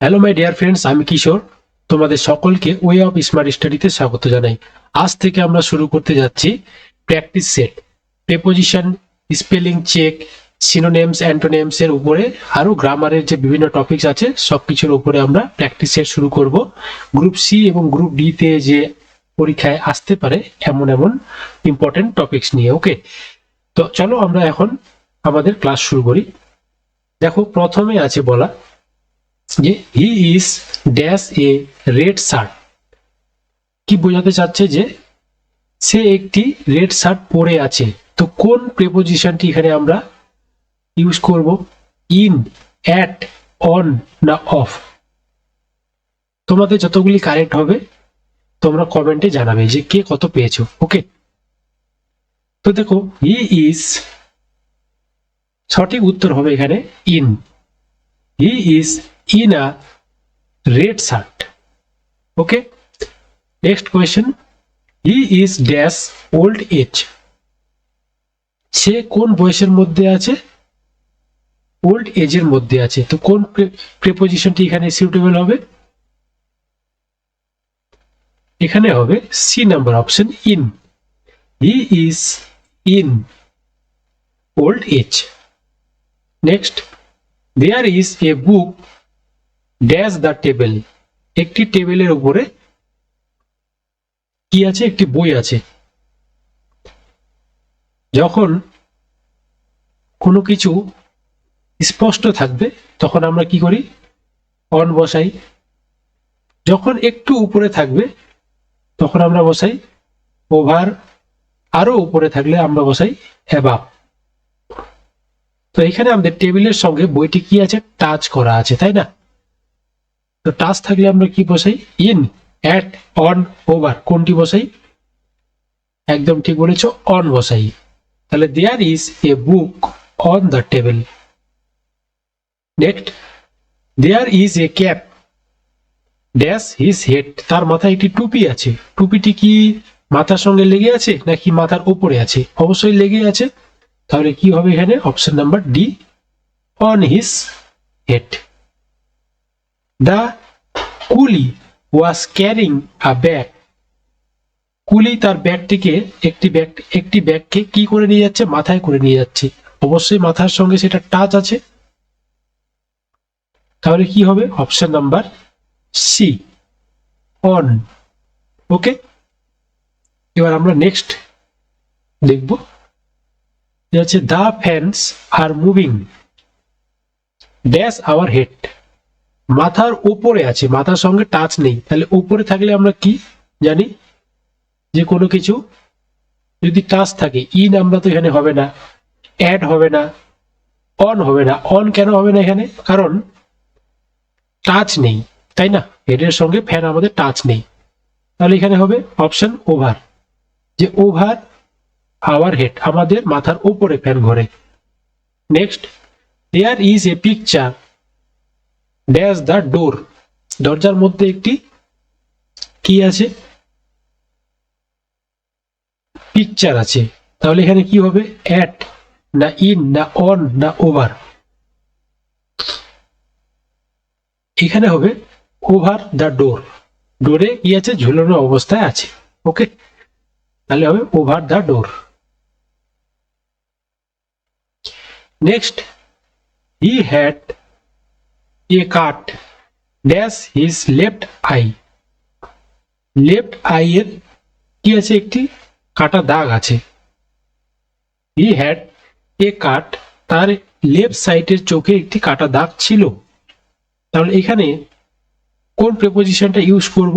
Hello my dear friends আমি কিশোর তোমাদের সকলকে ওয়ে অফ স্মার্ট স্টাডিতে স্বাগত জানাই। আজ থেকে আমরা শুরু করতে যাচ্ছি practice set preposition spelling check synonyms antonyms এর উপরে আরও গ্রামারের যে বিভিন্ন টপিকস আছে, সবকিছুর উপরে আমরা প্র্যাকটিস সেট শুরু করব। গ্রুপ সি এবং গ্রুপ ডি তে যে পরীক্ষায় আসতে পারে, এমন এমন ইম্পর্টেন্ট টপিকস নিয়ে ওকে তো চলো আমরা এখন আমাদের ক্লাস শুরু করি। দেখো, প্রথমে আছে বলা যে he is dash a red shirt কি বোঝাতে চাচ্ছে যে সে একটি রেড শার্ট পরে আছে? তো কোন প্রেপোজিশনটি এখানে আমরা ইউজ করব? ইন অ্যাট অন না অফ তোমাদের যতগুলি কারেক্ট হবে, তোমরা কমেন্টে জানাবে যে কে কত পেয়েছ ওকে তো দেখো হি ইজ সঠিক উত্তর হবে এখানে in he is in a red shirt. Okay. Next question. He is dash old age. সে কোন বয়সের মধ্যে আছে ওল্ড এজের মধ্যে আছে তো কোন প্রেপোজিশনটি এখানে সুটেবল হবে এখানে হবে C number option in he is in old age next there is a book dash the table একটি টেবিলের উপরে কি আছে? একটি বই আছে। যখন কোনো কিছু স্পষ্ট থাকবে, তখন আমরা কি করি? অন বসাই। যখন একটু উপরে থাকবে, তখন আমরা বসাই ওভার আরও উপরে থাকলে আমরা বসাই অ্যাবাব তো এখানে আমাদের টেবিলের সঙ্গে বইটি কি আছে? টাচ করা আছে, তাই না? তো টাচ থাকলে আমরা কি বসাই? ইন অ্যাট অন ওভার কোনটি বসাই? একদম ঠিক বলেছ অন বসাই। তাহলে there is a book on the table next there is a cap dash his head তার মাথায় একটি টুপি আছে। টুপিটি কি মাথার সঙ্গে লেগে আছে নাকি মাথার উপরে আছে? অবশ্যই লেগে আছে। তাহলে কি হবে এখানে? Option number D on his head the coolie was carrying a bag coolie তার ব্যাগটিকে একটি ব্যাগ একটি ব্যাগকে কি করে নিয়ে যাচ্ছে? মাথায় করে নিয়ে যাচ্ছে। অবশ্যই মাথার সঙ্গে সেটা টাচ আছে। তাহলে কি হবে? Option number C on okay এবার আমরা নেক্সট দেখব। হচ্ছে the fans are moving dash our head মাথার উপরে আছে, মাথার সঙ্গে টাচ নেই। তাহলে উপরে থাকলে আমরা কি জানি? যে কোনো কিছু যদি টাচ থাকে ইন আমরা তো এখানে হবে না অ্যাড হবে না অন হবে না। অন কেন হবে না এখানে? কারণ টাচ নেই, তাই না? হেডের সঙ্গে ফ্যান আমাদের টাচ নেই। তাহলে এখানে হবে অপশন ওভার যে ওভার আওয়ার হেড আমাদের মাথার উপরে ফ্যান ঘরে। Next there is a picture dash the door দরজার মধ্যে একটি কি আছে? পিকচার আছে। তাহলে এখানে কি হবে? অ্যাট না ইন না অন না ওভার এখানে হবে ওভার দ্য ডোর ডোরে কি আছে? ঝুলানো অবস্থায় আছে। ওকে তাহলে হবে over the door next he had a cut. Dash his left eye left eye এর কি আছে একটি? কাটা দাগ আছে। হি হ্যাড এ কাট তার লেফট সাইডের চোখে একটি কাটা দাগ ছিল। তাহলে এখানে কোন প্রেপোজিশনটা ইউজ করব?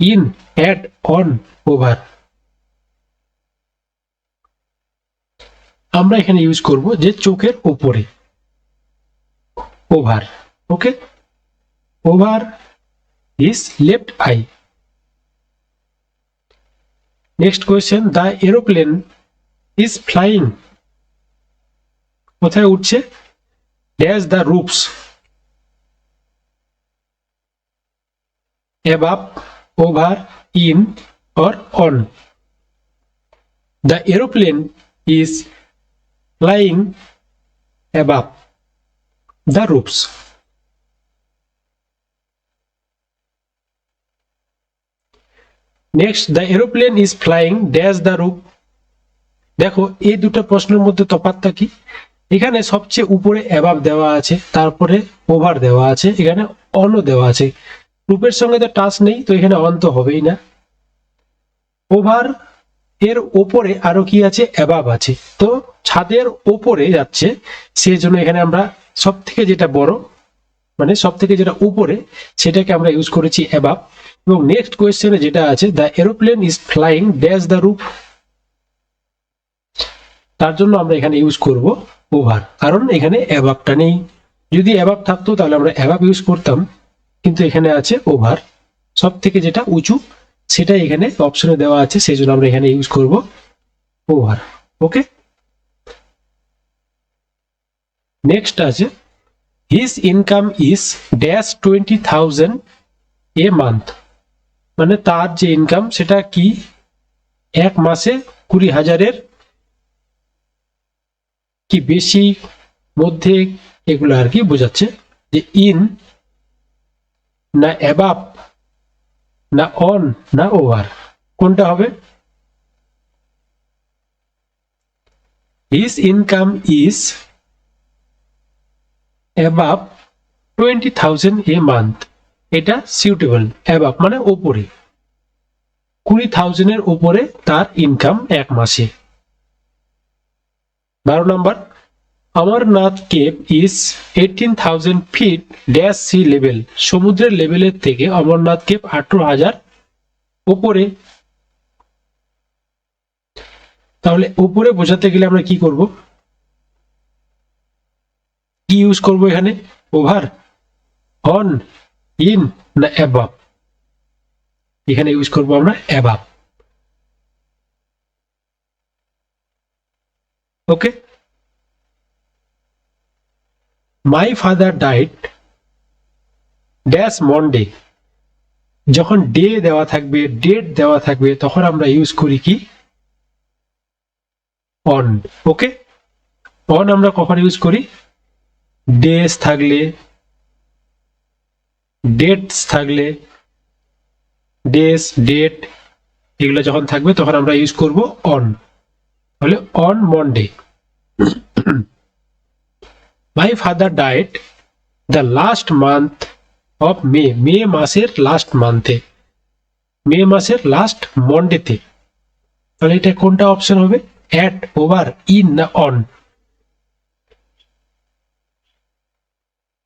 ইন অ্যাড অন ওভার আমরা এখানে ইউজ করব যে চোখের উপরে। Over okay over his left eye next question the aeroplane is flying কোথায় উঠছে dash the roofs above over in or on the aeroplane is flying above the roofs. Next the aeroplane is flying dash the roof দেখো, এই দুটো প্রশ্নের মধ্যে তফাতটা কি? এখানে সবচেয়ে উপরে অ্যাভাব দেওয়া আছে, তারপরে ওভার দেওয়া আছে, এখানে অন দেওয়া আছে। রূপের সঙ্গে তো টাচ নেই, তো এখানে অন্ত হবেই না। ওভার এর ওপরে আরও কি আছে? অ্যাভাব আছে। তো ছাদের ওপরে যাচ্ছে, সেই জন্য এখানে আমরা সব থেকে যেটা বড় মানে সব থেকে যেটা উপরে, সেটাকে আমরা ইউজ করেছি অ্যাবাব এবং নেক্সট কোয়েশ্চেনে যেটা আছে the aeroplane is flying dash the roof তার জন্য আমরা এখানে ইউজ করব ওভার কারণ এখানে অ্যাবাবটা নেই। যদি অ্যাবাব থাকতো, তাহলে আমরা অ্যাবাব ইউজ করতাম, কিন্তু এখানে আছে ওভার সব থেকে যেটা উঁচু সেটা এখানে অপশনে দেওয়া আছে, সেই জন্য আমরা এখানে ইউজ করব ওভার ওকে নেক্সট আছে his income is dash twenty thousand a month মানে তার যে ইনকাম সেটা কি এক মাসে কুড়ি হাজারের? কি বেশি, মধ্যে, এগুলো আর কি বোঝাচ্ছে যে ইন না অ্যাবাব না অন না ওভার কোনটা হবে? His income is above twenty thousand a month এটা সুইটেবল অ্যাবাব মানে ওপরে কুড়ি থাউজেন্ডের উপরে তার ইনকাম এক মাসে। বারো নম্বর, Amarnath cave is eighteen thousand feet dash sea level সমুদ্রের লেভেলের থেকে অমরনাথ কেভ আঠারো হাজার উপরে। তাহলে উপরে বোঝাতে গেলে আমরা কি করব? কি ইউজ করব এখানে? ওভার অন ইন না অ্যাবাব এখানে ইউজ করব আমরা above okay my father died dash Monday যখন ডে দেওয়া থাকবে ডেট দেওয়া থাকবে, তখন আমরা ইউজ করি কি? অন ওকে অন আমরা কখন ইউজ করি? ডেস থাকলে ডেটস থাকলে ডেস ডেট এগুলো যখন থাকবে তখন আমরা ইউজ করব অন তাহলে on Monday my father died the last month of May May মাসের লাস্ট মান্থে মে মাসের লাস্ট মন্ডেতে তাহলে এটা কোনটা অপশন হবে? অ্যাট ওভার ইন না on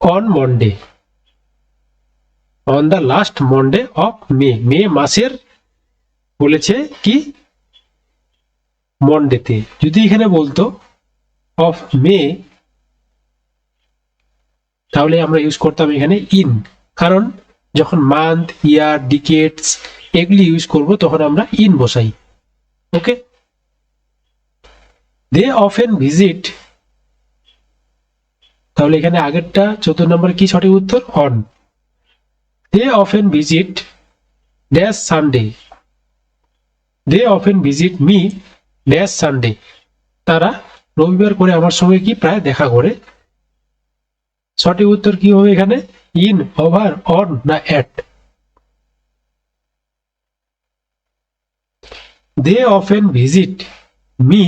on Monday on the last Monday of May May মাসের বলেছে কি? মন্ডেতে যদি এখানে বলতো অফ মে তাহলে আমরা ইউজ করতাম এখানে ইন কারণ যখন মান্থ ইয়ার ডিকেটস এগুলি ইউজ করব, তখন আমরা ইন বসাই। ওকে দে অফেন ভিজিট তাহলে এখানে আগেরটা, চতুর্থ নম্বর কি সঠিক উত্তর? On they often visit dash Sunday they often visit me dash Sunday তারা রবিবার করে আমার সঙ্গে কি প্রায় দেখা করে। সঠিক উত্তর কি হবে এখানে? ইন ওভার অন না at they often visit me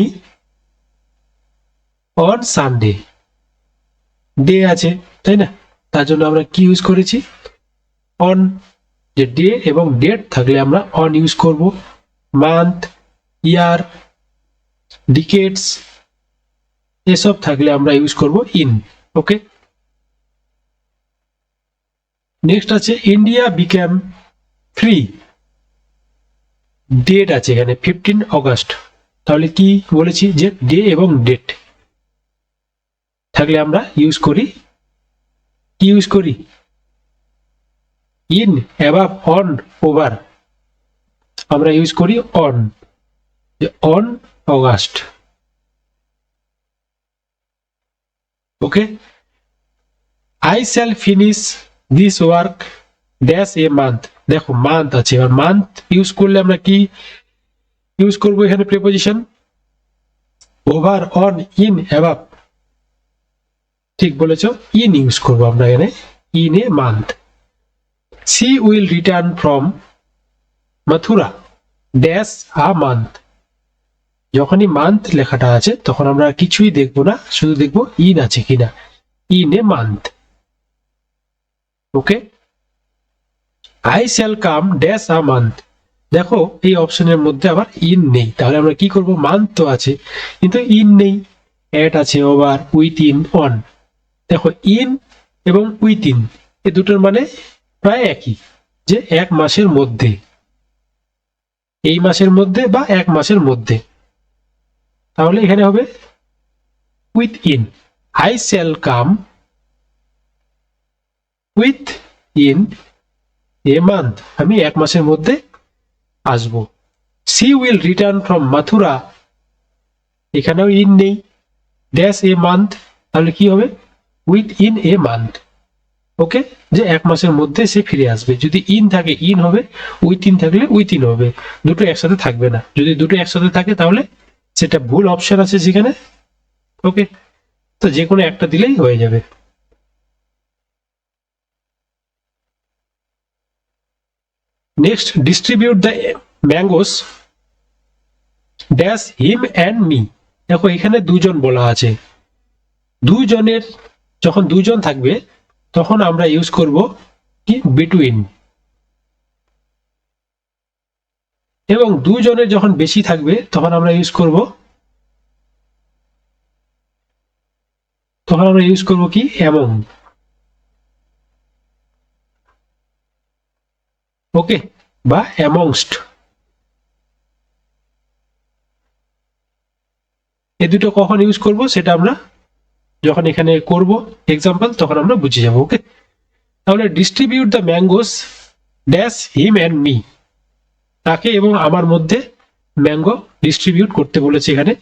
on Sunday day আছে, তাই না? তার জন্য আমরা কি ইউজ করেছি? অন যে ডে এবং ডেট থাকলে আমরা অন ইউজ করব। মান্থ ইয়ার ডিকেটস এসব থাকলে আমরা ইউজ করব ইন ওকে নেক্সট আছে ইন্ডিয়া বিক্যাম ফ্রি ডেট আছে এখানে ফিফটিন অগস্ট তাহলে কি বলেছি যে ডে এবং ডেট থাকলে আমরা ইউজ করি। কি ইউজ করি? ইন অ্যাবাভ অন ওভার আমরা ইউজ করি on on August okay I shall finish this work dash a month দেখো মান্থ আছে। এবার মান্থ ইউজ করলে আমরা কি ইউজ করব এখানে preposition over on in above ঠিক বলেছ? ইন ইউজ করব আমরা এখানে। In a month she will return from Mathura dash a month যখনই মান্থ লেখাটা আছে, তখন আমরা কিছুই দেখব না, শুধু দেখব ইন আছে কিনা। In a month okay I shall come dash a month দেখো, এই অপশনের মধ্যে আবার ইন নেই। তাহলে আমরা কি করব? মান্থ তো আছে। কিন্তু ইন নেই। অ্যাট আছে ওভার উইথ ইন অন দেখো ইন এবং উইথ ইন এই দুটোর মানে প্রায় একই, যে এক মাসের মধ্যে। এই মাসের মধ্যে বা এক মাসের মধ্যে। তাহলে এখানে হবে within I shall come within a month. আমি এক মাসের মধ্যে আসব। She will return from Mathura. এখানেও ইন নেই। Dash a month. তাহলে কি হবে? Within a month. ওকে? যে এক মাসের মধ্যে সে ফিরে আসবে। যদি ইন থাকে, ইন হবে উইথ ইন থাকলে উইথ ইন হবে। দুটো একসাথে থাকবে না। যদি দুটো একসাথে থাকে, তাহলে সেটা ভুল অপশন আছে যেখানে ওকে? তো যে কোনো একটা দিলেই হয়ে যাবে। Next, distribute the mangoes. Dash him and me. দেখো, এখানে দুজন বলা আছে। দুজনের যখন দুজন থাকবে, তখন আমরা ইউজ করব কি? বিটুইন এবং দুজনের যখন বেশি থাকবে, তখন আমরা ইউজ করব, তখন আমরা ইউজ করব কি? এমন ওকে বা অ্যামংস্ট এ দুটো কখন ইউজ করব? সেটা আমরা যখন এখানে করব এক্সাম্পল তখন আমরা বুঝে যাব ওকে তাহলে distribute the mangoes dash him and me তাকে এবং আমার মধ্যে ম্যাঙ্গো ডিস্ট্রিবিউট করতে বলেছে এখানে।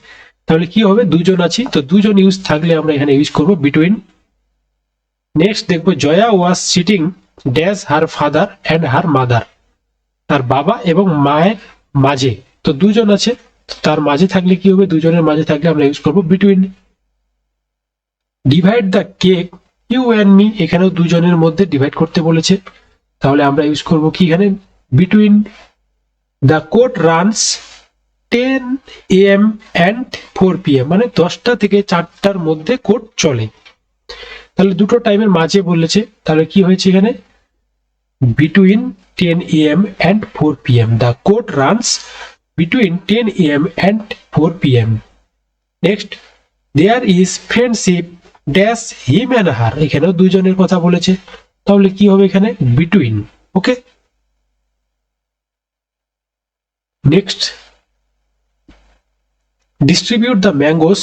তাহলে কি হবে? দুজন আছি, তো দুজন ইউজ থাকলে আমরা এখানে ইউজ করব বিটুইন নেক্সট দেখব Jaya was sitting dash her father and her mother তার বাবা এবং মায়ের মাঝে। তো দুজন আছে তার মাঝে থাকলে কি হবে? দুজনের মাঝে থাকলে আমরা ইউজ করব between divide the cake you and me এখানেও দুজনের মধ্যে ডিভাইড করতে বলেছে। তাহলে আমরা ইউজ করব কি এখানে? Between the court runs ten A M and four P M মানে দশটা থেকে চারটার মধ্যে কোর্ট চলে। তাহলে দুটো টাইমের মাঝে বলেছে। তাহলে কি হয়েছে এখানে? Between ten A M and four P M the court runs between ten A M and four P M next there is friendship dash, him and her এখানেও দুজনের কথা বলেছে। তাহলে কি হবে এখানে? Between, okay? Next. Distribute the mangoes,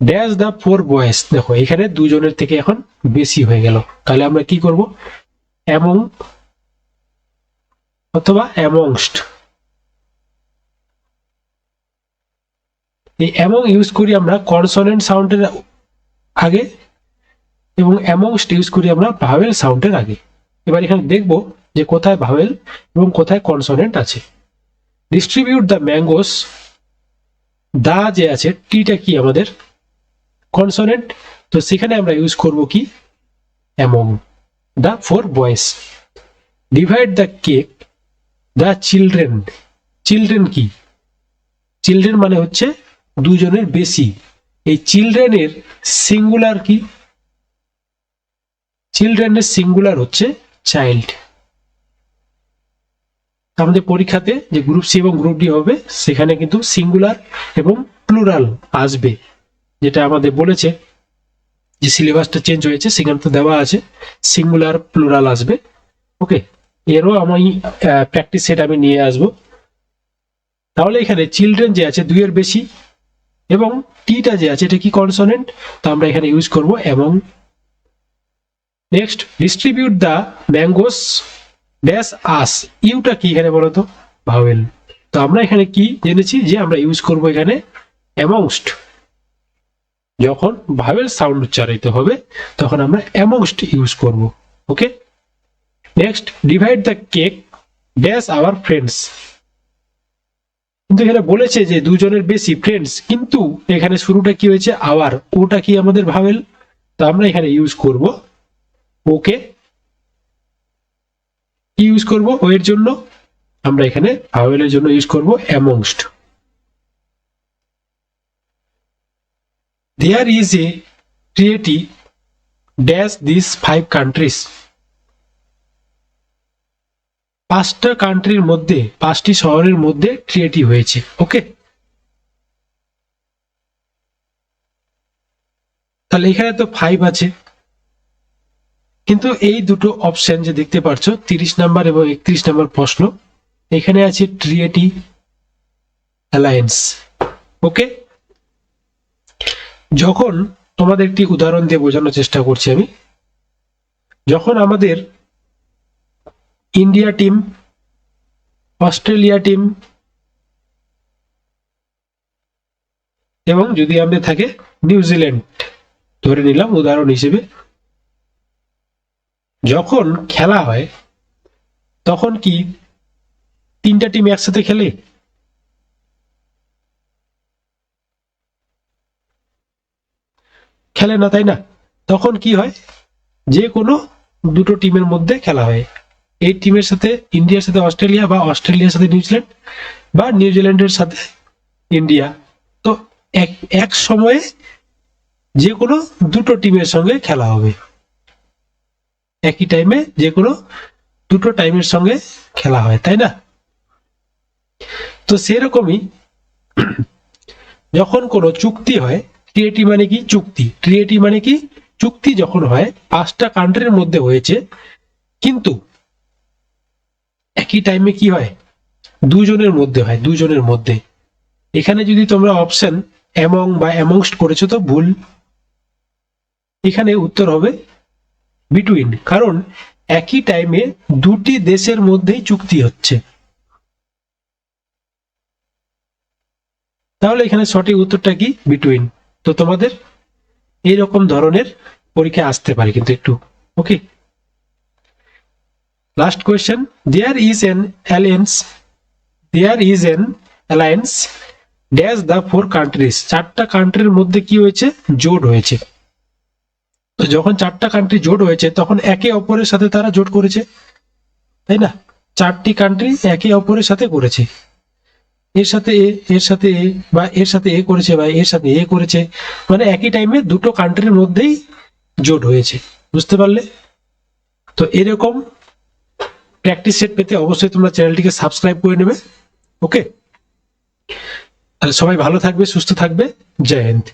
dash the four boys. দেখো, এখানে দুজনের থেকে এখন বেশি হয়ে গেল। তাহলে আমরা কি করব? অ্যামং অথবা অ্যামংস্ট। এই অ্যামং ইউজ করি আমরা, কনসোনেন্ট সাউন্ডের আগে এবং অ্যামংস্ট ইউজ করি আমরা ভাওয়েল সাউন্ডের আগে। এবার এখানে দেখব যে কোথায় ভাওয়েল এবং কোথায় কনসোনেন্ট আছে। ডিস্ট্রিবিউট দ্য ম্যাঙ্গোস দা যে আছে, টিটা কি আমাদের? কনসোনেন্ট তো সেখানে আমরা ইউজ করব কি? Among the four boys divide the cake the children children কি? চিলড্রেন মানে হচ্ছে দুজনের বেশি। এই চিলড্রেনের সিঙ্গুলার কি? চিলড্রেনের সিঙ্গুলার হচ্ছে চাইল্ড আমাদের পরীক্ষাতে যে গ্রুপ সি এবং গ্রুপ ডি হবে, সেখানে কিন্তু সিঙ্গুলার এবং প্লুরাল আসবে। যেটা আমাদের বলেছে যে সিলেবাসটা চেঞ্জ হয়েছে, সেখানে তো দেওয়া আছে সিঙ্গুলার প্লুরাল আসবে। ওকে এরও আমি প্র্যাকটিস সেট আমি নিয়ে আসব। তাহলে এখানে চিলড্রেন যে আছে, দুইয়ের বেশি। এবং টিটা যে আছে, এটা কি কনসোনেন্ট তো আমরা এখানে ইউজ করব এবং next distribute the mangoes dash us Yuta কি এখানে বলতো? ভাওয়েল তো আমরা এখানে কি জেনেছি? যে আমরা ইউজ করব এখানে অ্যামংস্ট যখন ভাওয়েল সাউন্ড উচ্চারিত হবে, তখন আমরা অ্যামংস্ট ইউজ করব। Okay next divide the cake dash our friends কিন্তু এখানে বলেছে যে দুজনের বেশি ফ্রেন্ডস কিন্তু এখানে শুরুটা কি হয়েছে? আওয়ার ওটা কি আমাদের ভাওয়েল তো আমরা এখানে ইউজ করব। ওকে। কি ইউজ করব? ও এর জন্য? আমরা এখানে ভাওয়েলের জন্য ইউজ করব amongst there is a treaty dash this five countries পাঁচটা কান্ট্রির মধ্যে, পাঁচটি শহরের মধ্যে ট্রিয়েটি হয়েছে ওকে তাহলে এখানে তো ফাইভ আছে। কিন্তু এই দুটো অপশন যে দেখতে পাচ্ছ তিরিশ নাম্বার এবং একত্রিশ নাম্বার প্রশ্ন, এখানে আছে ট্রিয়েটি অ্যালায়েন্স ওকে যখন তোমাদের একটি উদাহরণ দিয়ে বোঝানোর চেষ্টা করছি আমি, যখন আমাদের ইন্ডিয়া টিম অস্ট্রেলিয়া টিম এবং যদি আমাদের থাকে নিউজিল্যান্ড ধরে নিলাম উদাহরণ হিসেবে। যখন খেলা হয়, তখন কি তিনটা টিম একসাথে খেলে? খেলে না, তাই না? তখন কি হয়? যে কোনো দুটো টিমের মধ্যে খেলা হয়। এই টিমের সাথে ইন্ডিয়ার সাথে অস্ট্রেলিয়া বা অস্ট্রেলিয়ার সাথে নিউজিল্যান্ড বা নিউজিল্যান্ডের সাথে ইন্ডিয়া তো এক এক সময়ে যে কোনো দুটো টিমের সঙ্গে খেলা হবে। একই টাইমে যে কোনো দুটো টাইমের সঙ্গে খেলা হয়, তাই না? তো সেরকমই যখন কোনো চুক্তি হয় ট্রিয়েটি মানে কি? চুক্তি। ট্রিয়েটি মানে কি? চুক্তি যখন হয়, পাঁচটা কান্ট্রির মধ্যে হয়েছে। কিন্তু একই টাইমে কি হয়? দুজনের মধ্যে হয়, দুজনের মধ্যে। এখানে যদি তোমরা অপশন অ্যামং বা অ্যামংস্ট করেছ তো ভুল। এখানে উত্তর হবে বিটুইন কারণ একই টাইমে দুটি দেশের মধ্যেই চুক্তি হচ্ছে। তাহলে এখানে সঠিক উত্তরটা কি? বিটুইন তো তোমাদের এইরকম ধরনের পরীক্ষা আসতে পারে কিন্তু একটু। Okay last question there is an alliance there is an alliance dash the four countries চারটা কান্ট্রির মধ্যে কি হয়েছে? জোট হয়েছে। তো যখন চারটা কান্ট্রি জোট হয়েছে, তখন একে অপরের সাথে তারা জোট করেছে। তাই না? চারটি কান্ট্রি একে অপরের সাথে করেছে। এর সাথে এ, এর সাথে এ, বা এর সাথে এ করেছে, বা এর সাথে এ করেছে। মানে একই টাইমে দুটো কান্ট্রির মধ্যেই জোট হয়েছে। বুঝতে পারলে? তো এরকম প্র্যাকটিস সেট পেতে অবশ্যই তোমরা চ্যানেলটিকে সাবস্ক্রাইব করে নেবে। ওকে তাহলে সবাই ভালো থাকবে, সুস্থ থাকবে। জয় হিন্দ।